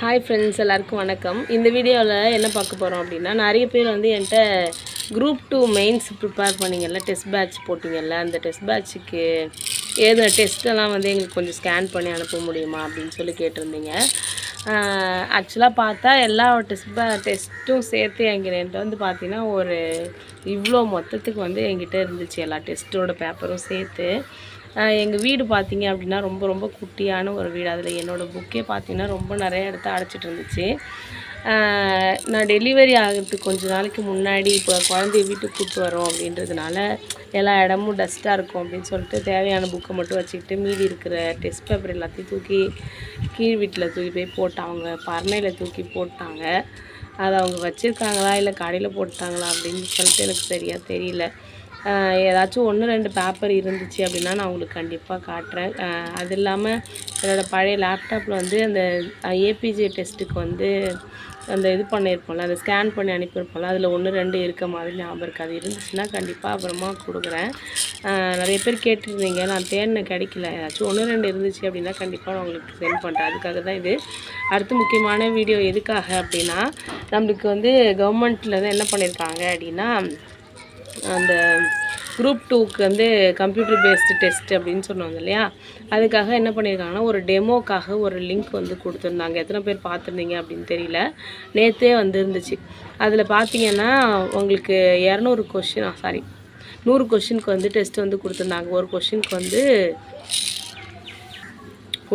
Hi friends எல்லாருக்கும் வணக்கம். இந்த வீடியோவில் என்ன பார்க்க போகிறோம் அப்படின்னா நிறைய பேர் வந்து என்கிட்ட குரூப் டூ மெயின்ஸ் ப்ரிப்பேர் பண்ணிங்கல்ல டெஸ்ட் பேட்ச் போட்டிங்கல்ல அந்த டெஸ்ட் பேட்சுக்கு ஏது டெஸ்ட்டெல்லாம் வந்து எங்களுக்கு கொஞ்சம் ஸ்கேன் பண்ணி அனுப்ப முடியுமா அப்படின்னு சொல்லி கேட்டிருந்தீங்க. ஆக்சுவலாக பார்த்தா எல்லா டெஸ்ட் பே டெஸ்ட்டும் சேர்த்து என்கிட்ட வந்து பார்த்திங்கன்னா ஒரு இவ்வளோ மொத்தத்துக்கு வந்து என்கிட்ட இருந்துச்சு. எல்லா டெஸ்ட்டோட பேப்பரும் சேர்த்து எங்கள் வீடு பார்த்தீங்க அப்படின்னா ரொம்ப ரொம்ப குட்டியான ஒரு வீடு. அதில் என்னோடய புக்கே பார்த்தீங்கன்னா ரொம்ப நிறைய இடத்த அடைச்சிட்டு இருந்துச்சு. நான் டெலிவரி ஆகிறதுக்கு கொஞ்ச நாளைக்கு முன்னாடி இப்போ குழந்தைய வீட்டுக்கு கூப்பிட்டு வரோம் அப்படின்றதுனால எல்லா இடமும் டஸ்ட்டாக இருக்கும் அப்படின்னு சொல்லிட்டு தேவையான புக்கை மட்டும் வச்சுக்கிட்டு மீதி இருக்கிற டெஸ்ட் பேப்பர் எல்லாத்தையும் தூக்கி கீழ் வீட்டில் தூக்கி போய் போட்டாங்க பரணையில் தூக்கி போட்டாங்க. அதை அவங்க வச்சுருக்காங்களா இல்லை கடையில் போட்டாங்களா அப்படின்னு சொல்லிட்டு எனக்கு சரியாக தெரியல. ஏதாச்சும் ஒன்று ரெண்டு பேப்பர் இருந்துச்சு அப்படின்னா நான் உங்களுக்கு கண்டிப்பாக காட்டுறேன். அது இல்லாமல் என்னோடய பழைய லேப்டாப்பில் வந்து அந்த ஏபிஜே டெஸ்ட்டுக்கு வந்து அந்த இது பண்ணியிருப்போம்ல அதை ஸ்கேன் பண்ணி அனுப்பியிருப்போம்ல அதில் ஒன்று ரெண்டு இருக்க மாதிரி ஞாபகம் இருக்குது அது இருந்துச்சுன்னா கண்டிப்பாக அப்புறமா கொடுக்குறேன். நிறைய பேர் கேட்டிருந்தீங்க நான் தேடின கிடைக்கல. ஏதாச்சும் ஒன்று ரெண்டு இருந்துச்சு அப்படின்னா கண்டிப்பாக நான் உங்களுக்கு சென்ட் பண்ணுறேன் அதுக்காக தான் இது. அடுத்து முக்கியமான வீடியோ எதுக்காக அப்படின்னா நம்மளுக்கு வந்து கவர்மெண்ட்டில் தான் என்ன பண்ணியிருக்காங்க அப்படின்னா அந்த குரூப் டூக்கு வந்து கம்ப்யூட்டர் பேஸ்டு டெஸ்ட் அப்படின்னு சொன்னாங்க இல்லையா? அதுக்காக என்ன பண்ணியிருக்காங்கன்னா ஒரு டெமோக்காக ஒரு லிங்க் வந்து கொடுத்துருந்தாங்க. எத்தனை பேர் பார்த்துருந்தீங்க அப்படின்னு தெரியல. நேற்றே வந்துருந்துச்சு. அதில் பார்த்தீங்கன்னா உங்களுக்கு இரநூறு கொஷின் சாரி நூறு கொஷினுக்கு வந்து டெஸ்ட் வந்து கொடுத்துருந்தாங்க. ஒரு கொஷினுக்கு வந்து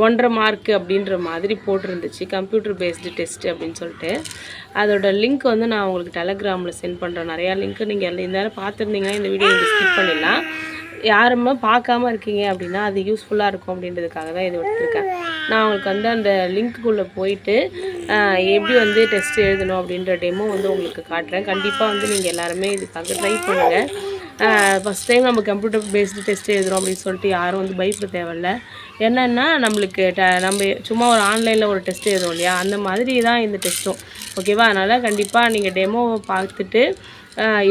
ஒன்றரை மார்க் அப்படின்ற மாதிரி போட்டிருந்துச்சு. கம்ப்யூட்டர் பேஸ்டு டெஸ்ட் அப்படின்னு சொல்லிட்டு. அதோட லிங்க் வந்து நான் உங்களுக்கு டெலகிராமில் சென்ட் பண்ணுறேன் நிறையா லிங்க் நீங்கள் இந்த நேரம் பார்த்துருந்தீங்கன்னா இந்த வீடியோ ஸ்கிப் பண்ணிடலாம். யாருமே பார்க்காம இருக்கீங்க அப்படின்னா அது யூஸ்ஃபுல்லாக இருக்கும் அப்படின்றதுக்காக தான் இது எடுத்திருக்கேன் நான் உங்களுக்கு வந்து அந்த லிங்க்குள்ளே போயிட்டு எப்படி வந்து டெஸ்ட் எழுதணும் அப்படின்ற டெமோ வந்து உங்களுக்கு காட்டுறேன். கண்டிப்பாக வந்து நீங்கள் எல்லாருமே இதுக்காக ட்ரை பண்ணுங்கள் ஃபஸ்ட் டைம் நம்ம கம்ப்யூட்டர் பேஸ்டு டெஸ்ட் எழுதுறோம் அப்படின்னு சொல்லிட்டு யாரும் வந்து பயப்பட தேவையில்ல. என்னென்னா நம்மளுக்கு ட நம்ம சும்மா ஒரு ஆன்லைனில் ஒரு டெஸ்ட் எழுதுவோம் இல்லையா? அந்த மாதிரி தான் இந்த டெஸ்ட்டும் ஓகேவா அதனால் கண்டிப்பாக நீங்கள் டெமோவை பார்த்துட்டு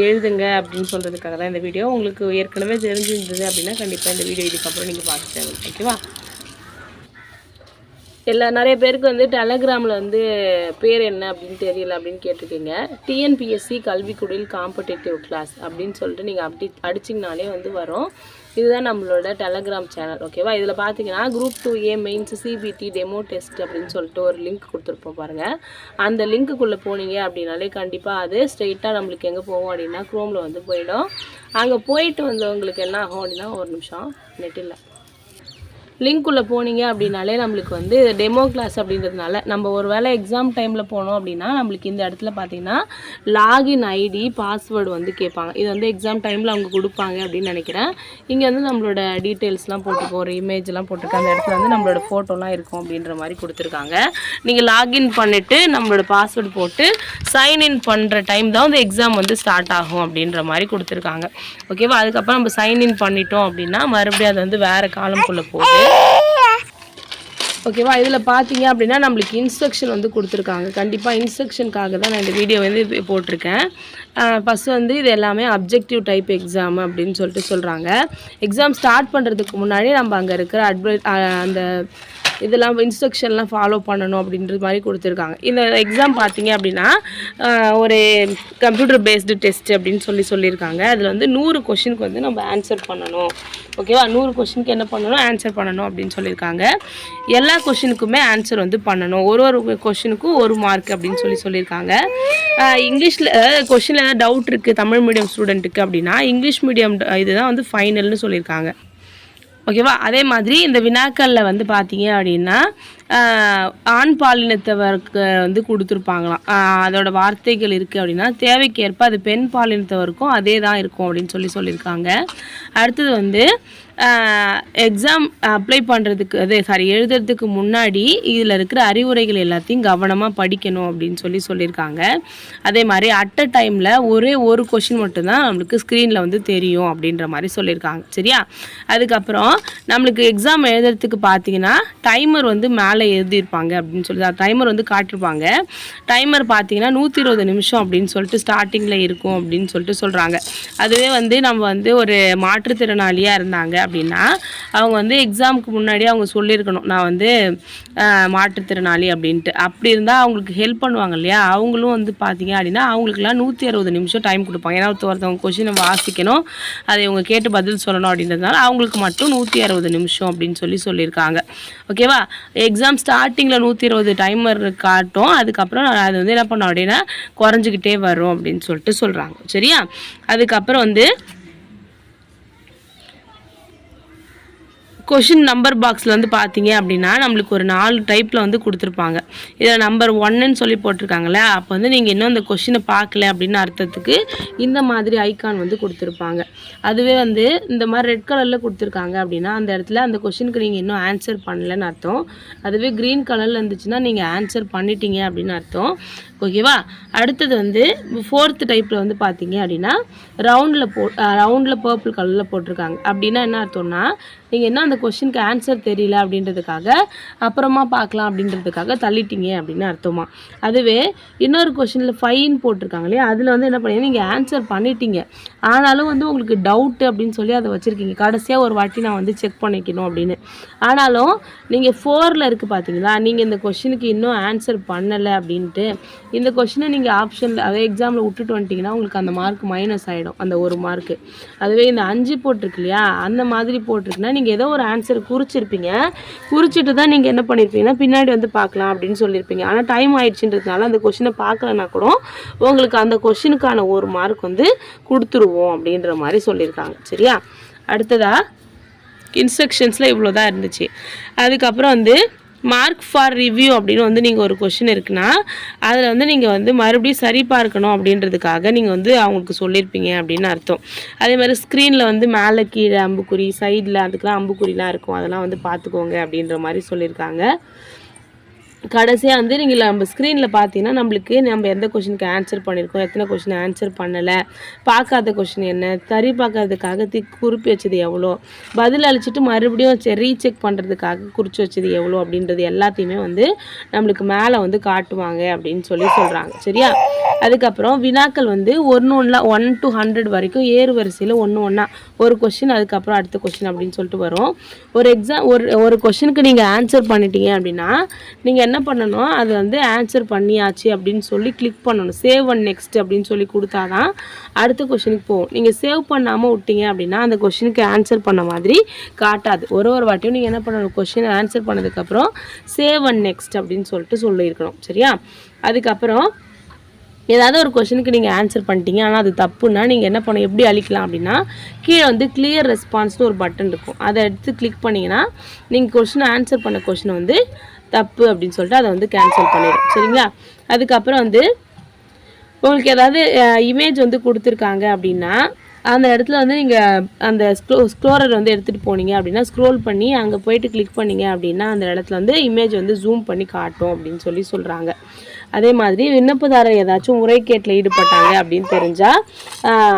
எழுதுங்க அப்படின்னு சொல்கிறதுக்காக தான் இந்த வீடியோ உங்களுக்கு ஏற்கனவே தெரிஞ்சிருந்தது அப்படின்னா கண்டிப்பாக இந்த வீடியோ இதுக்கப்புறம் நீங்கள் பார்க்க தேவை ஓகேவா எல்லா நிறைய பேருக்கு வந்து டெலகிராமில் வந்து பேர் என்ன அப்படின்னு தெரியல அப்படின்னு கேட்டிருக்கீங்க. டிஎன்பிஎஸ்சி கல்விக்குடில் காம்படேட்டிவ் கிளாஸ் அப்படின்னு சொல்லிட்டு நீங்கள் அப்படி அடிச்சிங்கனாலே வந்து வரும். இதுதான் நம்மளோட டெலகிராம் சேனல் ஓகேவா இதில் பார்த்தீங்கன்னா group two A mains C B T demo test அப்படின்னு சொல்லிட்டு ஒரு லிங்க் கொடுத்துருப்போம் பாருங்கள் அந்த லிங்க்குள்ளே போனீங்க அப்படின்னாலே கண்டிப்பாக அது ஸ்ட்ரெயிட்டாக நம்மளுக்கு எங்கே போகும் அப்படின்னா க்ரோமில் வந்து போயிடும். அங்கே போயிட்டு வந்தவங்களுக்கு என்ன ஆகும் அப்படின்னா ஒரு நிமிஷம் நெட் இல்லை. லிங்க்குள்ளே போனீங்க அப்படின்னாலே நம்மளுக்கு வந்து டெமோ கிளாஸ் அப்படின்றதுனால நம்ம ஒரு வேளை எக்ஸாம் டைமில் போனோம் அப்படின்னா நம்மளுக்கு இந்த இடத்துல பார்த்தீங்கன்னா லாகின் ஐடி பாஸ்வேர்டு வந்து கேட்பாங்க. இது வந்து எக்ஸாம் டைமில் அவங்க கொடுப்பாங்க அப்படின்னு நினைக்கிறேன். இங்கே வந்து நம்மளோட டீட்டெயில்ஸ்லாம் போட்டுருக்கோம். ஒரு இமேஜ்லாம் போட்டிருக்கோம். அந்த இடத்துல வந்து நம்மளோட ஃபோட்டோலாம் இருக்கும் அப்படின்ற மாதிரி கொடுத்துருக்காங்க. நீங்கள் லாகின் பண்ணிவிட்டு நம்மளோட பாஸ்வேர்டு போட்டு சைன்இன் பண்ணுற டைம் தான் வந்து எக்ஸாம் வந்து ஸ்டார்ட் ஆகும் அப்படின்ற மாதிரி கொடுத்துருக்காங்க. ஓகேவா அதுக்கப்புறம் நம்ம சைன்இன் பண்ணிட்டோம் அப்படின்னா மறுபடியும் அது வந்து வேறு காலம்குள்ளே போகுது. ஓகேவா இதில் பார்த்தீங்க அப்படின்னா நம்மளுக்கு இன்ஸ்ட்ரக்ஷன் வந்து கொடுத்துருக்காங்க. கண்டிப்பாக இன்ஸ்ட்ரக்ஷனுக்காக தான் நான் இந்த வீடியோ வந்து இது போட்டிருக்கேன். ஃபஸ்ட்டு வந்து இது எல்லாமே அப்ஜெக்டிவ் டைப் எக்ஸாம் அப்படின்னு சொல்லிட்டு சொல்கிறாங்க எக்ஸாம் ஸ்டார்ட் பண்ணுறதுக்கு முன்னாடி நம்ம அங்கே இருக்கிற அட்வ அந்த இதெல்லாம் இன்ஸ்ட்ரக்ஷன்லாம் ஃபாலோ பண்ணணும் அப்படின்றது மாதிரி கொடுத்துருக்காங்க. இந்த எக்ஸாம் பார்த்தீங்க அப்படின்னா ஒரு கம்ப்யூட்டர் பேஸ்டு டெஸ்ட் அப்படின்னு சொல்லி சொல்லியிருக்காங்க. அதில் வந்து நூறு கொஷினுக்கு வந்து நம்ம ஆன்சர் பண்ணணும். ஓகேவா நூறு கொஷினுக்கு என்ன பண்ணணும்? ஆன்சர் பண்ணணும் அப்படின்னு சொல்லியிருக்காங்க. எல்லா கொஷினுக்குமே ஆன்சர் வந்து பண்ணணும். ஒரு ஒரு கொஷினுக்கும் ஒரு மார்க் அப்படின்னு சொல்லி சொல்லியிருக்காங்க. இங்கிலீஷில் கொஷினில் ஏதாவது டவுட் இருக்குது தமிழ் மீடியம் ஸ்டூடெண்ட்டுக்கு அப்படின்னா இங்கிலீஷ் மீடியம் இதுதான் வந்து ஃபைனல்னு சொல்லியிருக்காங்க. ஓகேவா? அதே மாதிரி இந்த வினாக்களில் வந்து பார்த்தீங்க அப்படின்னா ஆண் பாலினத்தவருக்கு வந்து கொடுத்துருப்பாங்களாம். அதோட வார்த்தைகள் இருக்குது அப்படின்னா தேவைக்கேற்ப அது பெண் பாலினத்தவருக்கும் அதே தான் இருக்கும் அப்படின்னு சொல்லி சொல்லியிருக்காங்க. அடுத்தது வந்து எக்ஸாம் அப்ளை பண்ணுறதுக்கு அது சாரி எழுதுறதுக்கு முன்னாடி இதில் இருக்கிற அறிவுரைகள் எல்லாத்தையும் கவனமாக படிக்கணும் அப்படின்னு சொல்லி சொல்லியிருக்காங்க. அதே மாதிரி அட் அ டைமில் ஒரே ஒரு கொஷின் மட்டும்தான் நம்மளுக்கு ஸ்க்ரீனில் வந்து தெரியும் அப்படின்ற மாதிரி சொல்லியிருக்காங்க. சரியா? அதுக்கப்புறம் நம்மளுக்கு எக்ஸாம் எழுதுறதுக்கு பார்த்தீங்கன்னா டைமர் வந்து மேலே எழுதியிருப்பாங்க அப்படின்னு சொல்லி டைமர் வந்து காட்டிருப்பாங்க டைமர் பார்த்தீங்கன்னா நூற்றி இருபது நிமிஷம் அப்படின்னு சொல்லிட்டு ஸ்டார்டிங்கில் இருக்கும் அப்படின்னு சொல்லிட்டு சொல்கிறாங்க அதுவே வந்து நம்ம வந்து ஒரு மாற்றுத்திறனாளியாக இருந்தாங்க அப்படின்னா அவங்க வந்து எக்ஸாமுக்கு முன்னாடி அவங்க சொல்லியிருக்கணும். நான் வந்து மாற்றுத்திறனாளி அப்படின்ட்டு. அப்படி இருந்தால் அவங்களுக்கு ஹெல்ப் பண்ணுவாங்க இல்லையா? அவங்களும் வந்து பார்த்தீங்க அப்படின்னா அவங்களுக்குலாம் நூற்றி அறுபது நிமிஷம் டைம் கொடுப்பாங்க. ஏன்னா ஒருத்த- ஒருத்தவங்க கொஷினை வாசிக்கணும். அதை இவங்க கேட்டு பதில் சொல்லணும் அப்படின்றதுனால அவங்களுக்கு மட்டும் நூற்றி அறுபது நிமிஷம் அப்படின்னு சொல்லி சொல்லியிருக்காங்க. ஓகேவா எக்ஸாம் ஸ்டார்டிங்கில் நூற்றி இருபது டைமர் காட்டும். அதுக்கப்புறம் அது வந்து என்ன பண்ணோம் அப்படின்னா குறைஞ்சிக்கிட்டே வரும் அப்படின்னு சொல்லிட்டு சொல்கிறாங்க சரியா? அதுக்கப்புறம் வந்து கொஷின் நம்பர் பாக்ஸில் வந்து பார்த்தீங்க அப்படின்னா நம்மளுக்கு ஒரு நாலு டைப்பில் வந்து கொடுத்துருப்பாங்க. இதில் நம்பர் ஒன்னுன்னு சொல்லி போட்டிருக்காங்களே அப்போ வந்து நீங்கள் இன்னும் அந்த கொஷினை பார்க்கல அப்படின்னு அர்த்தத்துக்கு இந்த மாதிரி ஐக்கான் வந்து கொடுத்துருப்பாங்க. அதுவே வந்து இந்த மாதிரி ரெட் கலரில் கொடுத்துருக்காங்க அப்படின்னா அந்த இடத்துல அந்த கொஷினுக்கு நீங்கள் இன்னும் ஆன்சர் பண்ணலன்னு அர்த்தம். அதுவே க்ரீன் கலரில் இருந்துச்சுன்னா நீங்கள் ஆன்சர் பண்ணிட்டீங்க அப்படின்னு அர்த்தம். ஓகேவா அடுத்தது வந்து ஃபோர்த்து டைப்பில் வந்து பார்த்தீங்க அப்படின்னா ரவுண்டில் போ ரவுண்டில் பர்பிள் கலரில் போட்டிருக்காங்க. அப்படின்னா என்ன அர்த்தம்னா நீங்கள் என்ன அந்த கொஷினுக்கு ஆன்சர் தெரியல அப்படின்றதுக்காக அப்புறமா பார்க்கலாம் அப்படின்றதுக்காக தள்ளிட்டீங்க அப்படின்னு அர்த்தமா. அதுவே இன்னொரு கொஷினில் ஃபைன் போட்டிருக்காங்க இல்லையா? அதில் வந்து என்ன பண்ணீங்க? நீங்கள் ஆன்சர் பண்ணிட்டீங்க. ஆனாலும் வந்து உங்களுக்கு டவுட்டு அப்படின்னு சொல்லி அதை வச்சுருக்கீங்க. கடைசியாக ஒரு வாட்டி நான் வந்து செக் பண்ணிக்கணும் அப்படின்னு. ஆனாலும் நீங்கள் ஃபோரில் இருக்குது பார்த்தீங்களா நீங்கள் இந்த கொஷினுக்கு இன்னும் ஆன்சர் பண்ணலை அப்படின்ட்டு இந்த கொஷினை நீங்கள் ஆப்ஷனில் அதே எக்ஸாமில் விட்டுட்டு வந்துட்டீங்கன்னா உங்களுக்கு அந்த மார்க் மைனஸ் ஆகிடும் அந்த ஒரு மார்க்கு அதுவே இந்த அஞ்சு போட்டிருக்கு இல்லையா? அந்த மாதிரி போட்டிருக்குன்னா நீங்கள் ஏதோ ஒரு ஆன்சர் குறிச்சிருப்பீங்க. குறிச்சிட்டு தான் நீங்கள் என்ன பண்ணியிருப்பீங்கன்னா பின்னாடி வந்து பார்க்கலாம் அப்படின்னு சொல்லியிருப்பீங்க ஆனால் டைம் ஆயிடுச்சுன்றதுனால அந்த கொஷினை பார்க்கலனா கூட உங்களுக்கு அந்த கொஷினுக்கான ஒரு மார்க் வந்து கொடுத்துருவோம் அப்படின்ற மாதிரி சொல்லியிருக்காங்க. சரியா? அடுத்ததாக இன்ஸ்ட்ரக்ஷன்ஸில் இவ்வளோ தான் இருந்துச்சு. அதுக்கப்புறம் வந்து மார்க் ஃபார் ரிவ்யூ அப்படின்னு வந்து நீங்கள் ஒரு கொஷின் இருக்குன்னா அதில் வந்து நீங்கள் வந்து மறுபடியும் சரி பார்க்கணும் அப்படின்றதுக்காக நீங்கள் வந்து அவங்களுக்கு சொல்லியிருப்பீங்க அப்படின்னு அர்த்தம். அதே மாதிரி ஸ்க்ரீனில் வந்து மேலே கீழே அம்புக்குறி சைடில் அதுக்கெலாம் அம்புக்குறிலாம் இருக்கும். அதெல்லாம் வந்து பார்த்துக்கோங்க அப்படின்ற மாதிரி சொல்லியிருக்காங்க. கடைசியாக வந்து நீங்கள் நம்ம ஸ்க்ரீனில் பார்த்தீங்கன்னா நம்மளுக்கு நம்ம எந்த கொஷினுக்கு ஆன்சர் பண்ணியிருக்கோம் எத்தனை கொஷின் ஆன்சர் பண்ணலை பார்க்காத கொஷின் என்ன சரி பார்க்கறதுக்காக தி குறிப்பி வச்சது எவ்வளோ பதில் அழிச்சிட்டு மறுபடியும் சரி ரீசெக் பண்ணுறதுக்காக குறித்து வச்சது எவ்வளோ அப்படின்றது எல்லாத்தையுமே வந்து நம்மளுக்கு மேலே வந்து காட்டுவாங்க அப்படின்னு சொல்லி சொல்கிறாங்க சரியா? அதுக்கப்புறம் வினாக்கள் வந்து ஒன்று ஒன்றா ஒன் டு ஹண்ட்ரட் வரைக்கும் ஏறு வரிசையில் ஒன்று ஒன்றா ஒரு கொஷின் அதுக்கப்புறம் அடுத்த கொஷின் அப்படின்னு சொல்லிட்டு வரும். ஒரு எக்ஸாம் ஒரு ஒரு கொஷினுக்கு நீங்கள் ஆன்சர் பண்ணிட்டீங்க அப்படின்னா நீங்கள் என்ன பண்ணணும்? அது வந்து ஆன்சர் பண்ணியாச்சு அப்படின்னு சொல்லி கிளிக் பண்ணணும். சேவ் அண்ட் நெக்ஸ்ட் அப்படின்னு சொல்லி கொடுத்தாதான் அடுத்த கொஷினுக்கு போகும். நீங்கள் சேவ் பண்ணாமல் விட்டீங்க அப்படின்னா அந்த கொஷினுக்கு ஆன்சர் பண்ண மாதிரி காட்டாது. ஒரு ஒரு வாட்டியும் நீங்கள் என்ன பண்ணணும்? கொஷின் ஆன்சர் பண்ணதுக்கப்புறம் சேவ் அண்ட் நெக்ஸ்ட் அப்படின்னு சொல்லிட்டு சொல்லியிருக்கணும். சரியா? அதுக்கப்புறம் ஏதாவது ஒரு கொஷனுக்கு நீங்கள் ஆன்சர் பண்ணிட்டீங்க. ஆனால் அது தப்புன்னா நீங்கள் என்ன பண்ண எப்படி அழிக்கலாம் அப்படின்னா கீழே வந்து கிளியர் ரெஸ்பான்ஸ்னு ஒரு பட்டன் இருக்கும். அதை எடுத்து கிளிக் பண்ணிங்கன்னா நீங்கள் கொஷினை ஆன்சர் பண்ண கொஷினை வந்து தப்பு அப்படின்னு சொல்லிட்டு அதை வந்து கேன்சல் பண்ணிடும் சரிங்களா? அதுக்கப்புறம் வந்து உங்களுக்கு ஏதாவது இமேஜ் வந்து கொடுத்துருக்காங்க அப்படின்னா அந்த இடத்துல வந்து நீங்கள் அந்த ஸ்க்ரோ ஸ்க்ரோரர் வந்து எடுத்துகிட்டு போனீங்க அப்படின்னா ஸ்க்ரோல் பண்ணி அங்கே போயிட்டு கிளிக் பண்ணீங்க அப்படின்னா அந்த இடத்துல வந்து இமேஜ் வந்து ஜூம் பண்ணி காட்டும் அப்படின்னு சொல்லி சொல்கிறாங்க அதே மாதிரி விண்ணப்பதாரர் ஏதாச்சும் முறைகேட்டில் ஈடுபட்டாங்க அப்படின்னு தெரிஞ்சால்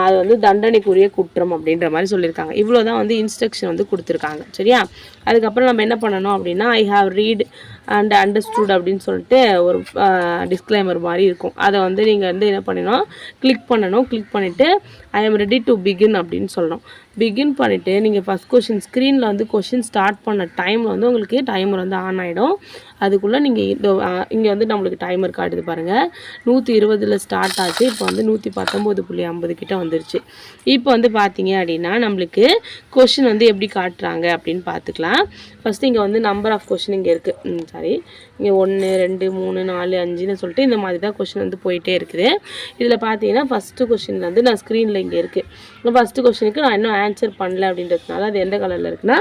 அது வந்து தண்டனைக்குரிய குற்றம் அப்படின்ற மாதிரி சொல்லியிருக்காங்க. இவ்வளோ தான் வந்து இன்ஸ்ட்ரக்ஷன் வந்து கொடுத்துருக்காங்க. சரியா? அதுக்கப்புறம் நம்ம என்ன பண்ணணும் அப்படின்னா I have read and understood அப்படின்னு சொல்லிட்டு ஒரு டிஸ்க்ளைமர் மாதிரி இருக்கும். அதை வந்து நீங்கள் வந்து என்ன பண்ணணும் கிளிக் பண்ணணும். கிளிக் பண்ணிவிட்டு I am ready to begin அப்படின்னு சொல்லணும். பிகின் பண்ணிவிட்டு நீங்கள் ஃபஸ்ட் கொஷின் ஸ்க்ரீனில் வந்து கொஷின் ஸ்டார்ட் பண்ண டைமில் வந்து உங்களுக்கு டைமர் வந்து ஆன் ஆகிடும் அதுக்குள்ளே நீங்கள் இந்த இங்கே வந்து நம்மளுக்கு டைமர் காட்டுது பாருங்கள் நூற்றி இருபதில் ஸ்டார்ட் ஆச்சு இப்போ வந்து நூற்றி பத்தொம்போது புள்ளி ஐம்பது கிட்ட வந்துருச்சு. இப்போ வந்து பார்த்தீங்க அப்படின்னா நம்மளுக்கு கொஷின் வந்து எப்படி காட்டுறாங்க அப்படின்னு பார்த்துக்கலாம் ஃபஸ்ட்டு இங்கே வந்து நம்பர் ஆஃப் கொஷின் இங்கே இருக்குது சாரி இங்கே ஒன்று ரெண்டு மூணு நாலு அஞ்சுன்னு சொல்லிட்டு இந்த மாதிரி தான் கொஷின் வந்து போயிட்டே இருக்குது. இதில் பார்த்தீங்கன்னா ஃபஸ்ட்டு கொஷின் வந்து நான் ஸ்க்ரீனில் இங்கே இருக்குது ஃபஸ்ட்டு கொஷினுக்கு நான் இன்னும் ஆன்சர் பண்ணல அப்படின்றதுனால அது எந்த கலரில் இருக்குன்னா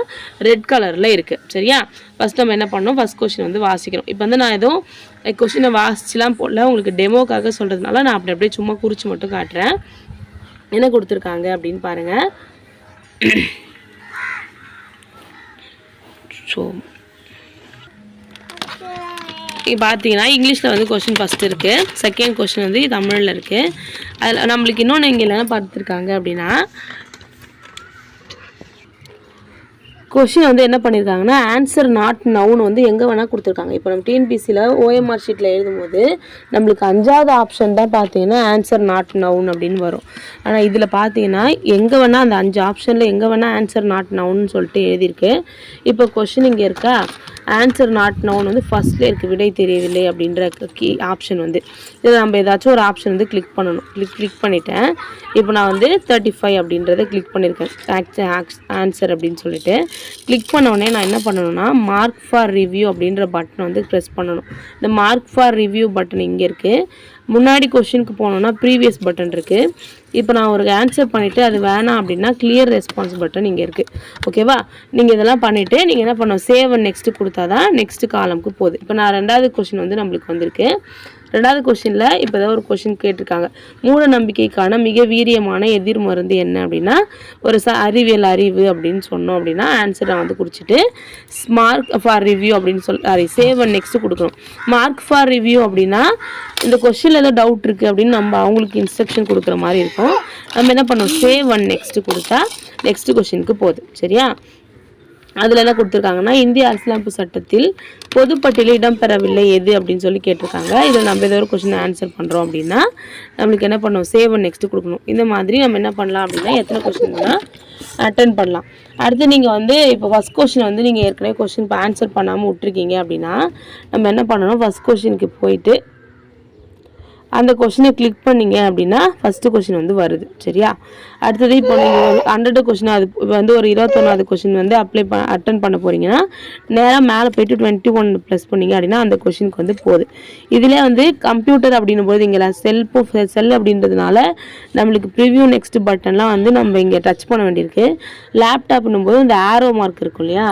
ரெட் கலரில் இருக்குது சரியா? ஃபஸ்ட் நம்ம என்ன பண்ணோம் ஃபஸ்ட் கொஷின் வந்து வாசிக்கணும். இப்போ வந்து நான் எதுவும் கொஷினை வாசிச்சுலாம் போடல. உங்களுக்கு டெமோக்காக சொல்கிறதுனால நான் அப்படி அப்படியே சும்மா குறித்து மட்டும் காட்டுறேன். என்ன கொடுத்துருக்காங்க அப்படின்னு பாருங்கள் ஸோ பார்த்தீங்கன்னா இங்கிலீஷில் வந்து கொஷின் ஃபஸ்ட் இருக்குது செகண்ட் கொஷின் வந்து தமிழில் இருக்குது அதில் நம்மளுக்கு இன்னொன்று இங்கே என்ன பார்த்துருக்காங்க அப்படின்னா கொஷின் வந்து என்ன பண்ணியிருக்காங்கன்னா ஆன்சர் நாட் நவுன் வந்து எங்கே வேணால் கொடுத்துருக்காங்க. இப்போ நம்ம டிஎன்பிசியில் ஓஎம்ஆர் ஷீட்டில் எழுதும்போது நம்மளுக்கு அஞ்சாவது ஆப்ஷன் தான் பார்த்தீங்கன்னா ஆன்சர் நாட் நவுன் அப்படின்னு வரும். ஆனால் இதில் பார்த்தீங்கன்னா எங்கே வேணால் அந்த அஞ்சு ஆப்ஷனில் எங்கே வேணால் ஆன்சர் நாட் நவுன்னு சொல்லிட்டு எழுதியிருக்கு. இப்போ கொஷின் இங்கே இருக்கா? ஆன்சர் நாட் நோன் வந்து ஃபஸ்ட்டில் இருக்குது விடை தெரியவில்லை அப்படின்ற கீ ஆப்ஷன் வந்து. இதில் நம்ம ஏதாச்சும் ஒரு ஆப்ஷன் வந்து கிளிக் பண்ணணும். கிளிக் கிளிக் பண்ணிவிட்டேன் இப்போ நான் வந்து தேர்ட்டி ஃபைவ் அப்படின்றத கிளிக் பண்ணியிருக்கேன் ஆன்சர் அப்படின்னு சொல்லிட்டு. கிளிக் பண்ண உடனே நான் என்ன பண்ணணும்னா மார்க் ஃபார் ரிவ்யூ அப்படின்ற பட்டனை வந்து ப்ரெஸ் பண்ணணும். இந்த மார்க் ஃபார் ரிவ்யூ பட்டன் இங்கே இருக்குது முன்னாடி கொஷினுக்கு போனோன்னா ப்ரீவியஸ் பட்டன் இருக்குது இப்போ நான் ஒரு ஆன்சர் பண்ணிவிட்டு அது வேணாம் அப்படின்னா கிளியர் ரெஸ்பான்ஸ் பட்டன் இங்கே இருக்குது ஓகேவா நீங்கள் இதெல்லாம் பண்ணிவிட்டு நீங்கள் என்ன பண்ணணும்? சேவ் நெக்ஸ்ட்டு கொடுத்தா தான் நெக்ஸ்ட்டு காலமுக்கு போகுது. இப்போ நான் ரெண்டாவது கொஷின் வந்து நம்மளுக்கு வந்திருக்கு. ரெண்டாவது கொஷினில் இப்போ ஏதாவது ஒரு கொஷின் கேட்டிருக்காங்க. மூட நம்பிக்கைக்கான மிக வீரியமான எதிர் மருந்து என்ன அப்படின்னா ஒரு ச அறிவியல் அறிவு அப்படின்னு சொன்னோம் அப்படின்னா ஆன்சர் நான் வந்து குறிச்சிட்டு மார்க் ஃபார் ரிவ்யூ அப்படின்னு சொல் சாரி சேவ் அண்ட் நெக்ஸ்ட் கொடுக்கணும். மார்க் ஃபார் ரிவ்யூ அப்படின்னா இந்த கொஷினில் ஏதோ டவுட் இருக்குது அப்படின்னு நம்ம அவங்களுக்கு இன்ஸ்ட்ரக்ஷன் கொடுக்குற மாதிரி இருக்கும். நம்ம என்ன பண்ணுவோம்? சேவ் ஒன் நெக்ஸ்ட் கொடுத்தா நெக்ஸ்ட் கொஷினுக்கு போகுது. சரியா? அதில் என்ன கொடுத்துருக்காங்கன்னா இந்திய அரசியலமைப்பு சட்டத்தில் பொதுப்பட்டியலில் இடம்பெறவில்லை எது அப்படின்னு சொல்லி கேட்டிருக்காங்க. இதில் நம்ம ஏதோ ஒரு கொஸ்டின் ஆன்சர் பண்ணுறோம் அப்படின்னா நம்மளுக்கு என்ன பண்ணணும் சேவ் நெக்ஸ்ட்டு கொடுக்கணும். இந்த மாதிரி நம்ம என்ன பண்ணலாம் அப்படின்னா எத்தனை கொஷின்னா அட்டன் பண்ணலாம். அடுத்து நீங்கள் வந்து இப்போ ஃபஸ்ட் கொஷின் வந்து நீங்கள் ஏற்கனவே கொஷின் இப்போ ஆன்சர் பண்ணாமல் விட்ருக்கீங்க அப்படின்னா நம்ம என்ன பண்ணணும்? ஃபஸ்ட் கொஷினுக்கு போயிட்டு அந்த கொஷினை கிளிக் பண்ணீங்க அப்படின்னா ஃபஸ்ட்டு கொஷின் வந்து வருது. சரியா? அடுத்தது இப்போ நீங்கள் ஹண்ட்ரட் கொஷின் அது இப்போ வந்து ஒரு இருபத்தொன்னாவது கொஷின் வந்து அப்ளை ப அட்டன் பண்ண போகிறீங்கன்னா நேராக மேலே போயிட்டு டுவெண்ட்டி ஒன் ப்ளஸ் பண்ணீங்க அப்படின்னா அந்த கொஷினுக்கு வந்து போகுது. இதிலே வந்து கம்ப்யூட்டர் அப்படின்னும் போது இங்கே செல்ஃபோ செல் அப்படின்றதுனால நம்மளுக்கு ப்ரிவியூ நெக்ஸ்ட் பட்டன்லாம் வந்து நம்ம இங்கே டச் பண்ண வேண்டியிருக்கு. லேப்டாப்னும் போது இந்த ஆரோ மார்க் இருக்கும் இல்லையா?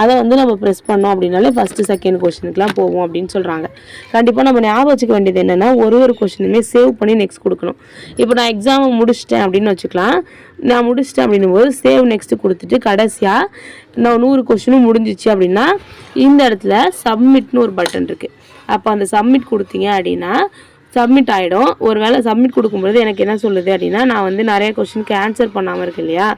அதை வந்து நம்ம ப்ரெஸ் பண்ணோம் அப்படின்னாலே ஃபஸ்ட்டு செகண்ட் கொஷினுக்குலாம் போவோம் அப்படின்னு சொல்கிறாங்க கண்டிப்பாக நம்ம ஞாபகம் வச்சுக்க வேண்டியது என்னென்னா ஒரு ஒரு கொஷினுமே சேவ் பண்ணி நெக்ஸ்ட் கொடுக்கணும். இப்போ நான் எக்ஸாமை முடிச்சிட்டேன் அப்படின்னு வச்சுக்கலாம். நான் முடிச்சிட்டேன் அப்படின்னும் போது சேவ் நெக்ஸ்ட்டு கொடுத்துட்டு கடைசியாக நான் நூறு கொஷினும் முடிஞ்சிச்சு அப்படின்னா இந்த இடத்துல சப்மிட்னு ஒரு பட்டன் இருக்குது அப்போ அந்த சப்மிட் கொடுத்தீங்க அப்படின்னா சப்மிட் ஆகிடும் ஒரு வேளை சப்மிட் கொடுக்கும்பொழுது எனக்கு என்ன சொல்லுது அப்படின்னா நான் வந்து நிறைய கொஷினுக்கு ஆன்சர் பண்ணாமல் இருக்கு இல்லையா?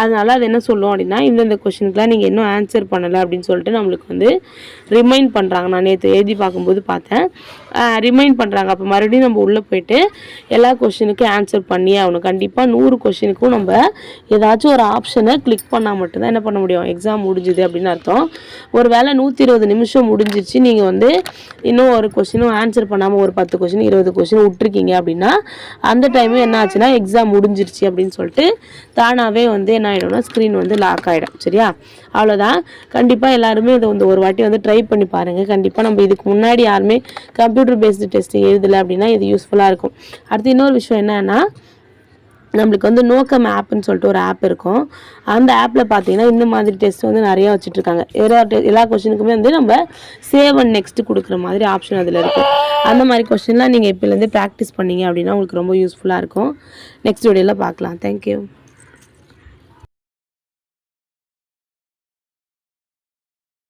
அதனால் அது என்ன சொல்லும் அப்படின்னா இந்தந்த கொஷினுக்குலாம் நீங்கள் இன்னும் ஆன்சர் பண்ணலை அப்படின்னு சொல்லிட்டு நம்மளுக்கு வந்து ரிமைண்ட் பண்ணுறாங்க நான் நேற்று எழுதி பார்க்கும்போது பார்த்தேன். ரிமைண்ட் பண்ணுறாங்க அப்போ மறுபடியும் நம்ம உள்ளே போயிட்டு எல்லா கொஷினுக்கும் ஆன்சர் பண்ணியே ஆகணும். கண்டிப்பாக நூறு கொஷினுக்கும் நம்ம ஏதாச்சும் ஒரு ஆப்ஷனை கிளிக் பண்ணால் மட்டும்தான் என்ன பண்ண முடியும்? எக்ஸாம் முடிஞ்சுது அப்படின்னு அர்த்தம். ஒரு வேளை நூற்றி இருபது நிமிஷம் முடிஞ்சிச்சு. நீங்கள் வந்து இன்னும் ஒரு கொஷினும் ஆன்சர் பண்ணாமல் ஒரு பத்து கொஷின் இருபது கொஷின் விட்டுருக்கீங்க அப்படின்னா அந்த டைமும் என்ன ஆச்சுன்னா எக்ஸாம் முடிஞ்சிருச்சு அப்படின்னு சொல்லிட்டு தானாகவே வந்து என்ன ஆகிடும்னா ஸ்க்ரீன் வந்து லாக் ஆகிடும் சரியா? அவ்வளோதான் கண்டிப்பாக எல்லாருமே இதை வந்து ஒரு வாட்டி வந்து ட்ரை பண்ணி பாருங்கள் கண்டிப்பாக நம்ம இதுக்கு முன்னாடி யாருமே கம்ப்யூட்டர் பேஸ்டு டெஸ்ட்டு எழுதலை அப்படின்னா இது யூஸ்ஃபுல்லாக இருக்கும். அடுத்து இன்னொரு விஷயம் என்னென்னா நம்மளுக்கு வந்து நோக்கம் ஆப்னு சொல்லிட்டு ஒரு ஆப் இருக்கும். அந்த ஆப்பில் பார்த்தீங்கன்னா இந்த மாதிரி டெஸ்ட் வந்து நிறையா வச்சுட்ருக்காங்க எல்லா எல்லா கொஷினுக்குமே வந்து நம்ம சேவ் அண்ட் நெக்ஸ்ட் கொடுக்குற மாதிரி ஆப்ஷன் அதில் இருக்கும் அந்த மாதிரி கொஷின்லாம் நீங்கள் இப்போலேருந்து ப்ராக்டிஸ் பண்ணீங்க அப்படின்னா உங்களுக்கு ரொம்ப யூஸ்ஃபுல்லாக இருக்கும். நெக்ஸ்ட் வீடியோவில் பார்க்கலாம் தேங்க்யூ